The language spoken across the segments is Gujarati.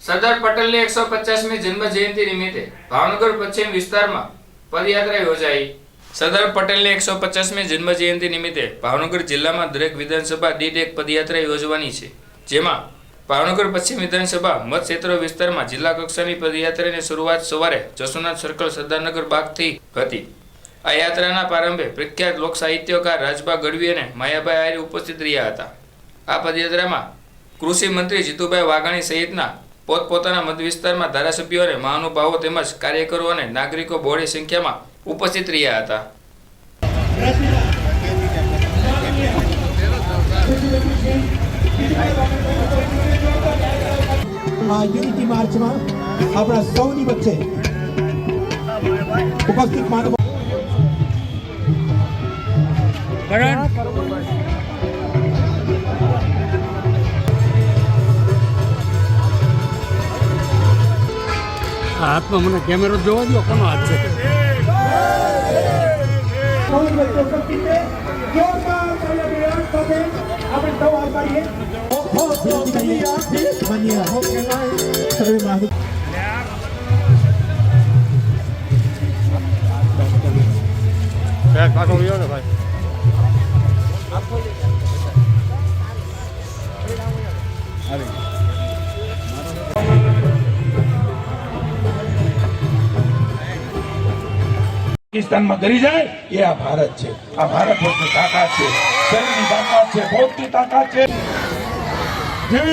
સરદાર પટેલની એકસો પચાસમી જન્મ જયંતિ નિમિત્તે ભાવનગર પશ્ચિમ વિસ્તારમાં પદયાત્રા યોજાઈ. સરદાર પટેલની એકસો પચાસમી જન્મ જયંતિ નિમિત્તે ભાવનગર જિલ્લામાં દરેક વિધાનસભા દીઠ એક પદયાત્રા યોજવાની છે. જેમાં ભાવનગર પશ્ચિમ વિધાનસભા મતક્ષેત્ર વિસ્તારમાં જિલ્લા કક્ષાની પદયાત્રાની શરૂઆત સવારે જસુનાથ સર્કલ સરદારનગર બાગથી હતી. આ યાત્રાના પ્રારંભે પ્રખ્યાત લોક સાહિત્યકાર રાજભા ગઢવી અને માયાભાઈ આહિર ઉપસ્થિત રહ્યા હતા. આ પદયાત્રામાં કૃષિ મંત્રી જીતુભાઈ વાઘાણી સહિતના પોતપોતાના મત વિસ્તારમાં ધારાસભ્યો અને મહાનુભાવો તેમજ કાર્યકરો અને નાગરિકો બહોળી સંખ્યામાં ઉપસ્થિત રહ્યા હતા. આ યુનિટી માર્ચમાં આપણા સૌની વચ્ચે ઉપસ્થિત માનવ હાથમાં મને કેમેરો જોવા દો કોનો હાથ છે સૌની વચ્ચે ઉપસ્થિત છે જોરદાર પાકિસ્તાનમાં કરી જાય એ આ ભારત છે. આ ભારત વર્ષની તાકાત છે. શરીરની તાકાત છે ભૌતિક તાકાત છે. જય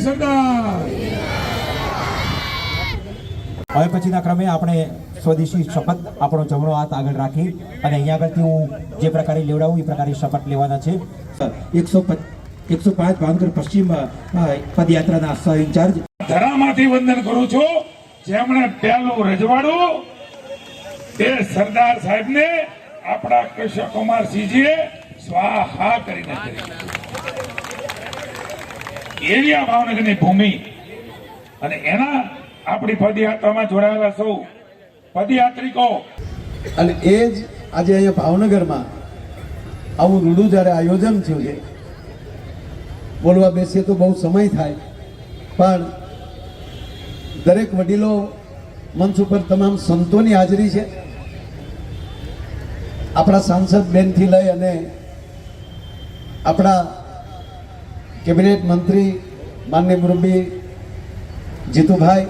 સરદાર! હવે પછીના ક્રમે આપણે સ્વદેશી શપથ આપણો જમણો હાથ આગળ રાખી અને અહીંયા આગળથી હું જે પ્રકારે લેવડાવું એ પ્રકારે શપથ લેવાના છે. એકસો એકસો પાંચ ભાવનગર પશ્ચિમ પદયાત્રાના સહ ઇન્ચાર્જ ધરામાંથી વંદન કરું છું. જેમણે પહેલું રજવાડું તે સરદાર સાહેબને આપણા કૃષ્ણ કુમાર સિંહજીએ સ્વાહા કરી એવી આ ભાવનગરની ભૂમિ. અને એના આપણી પદયાત્રામાં જોડાયેલા સૌ પદયાત્રિકો. અને એ જ આજે અહીંયા ભાવનગરમાં આવું રૂડું જ્યારે આયોજન થયું છે, બોલવા બેસીએ તો બહુ સમય થાય, પણ દરેક વડીલો મંચ ઉપર તમામ સંતોની હાજરી છે. આપણા સાંસદ બેનથી લઈ અને આપણા કેબિનેટ મંત્રી માન્ય મુરબી જીતુભાઈ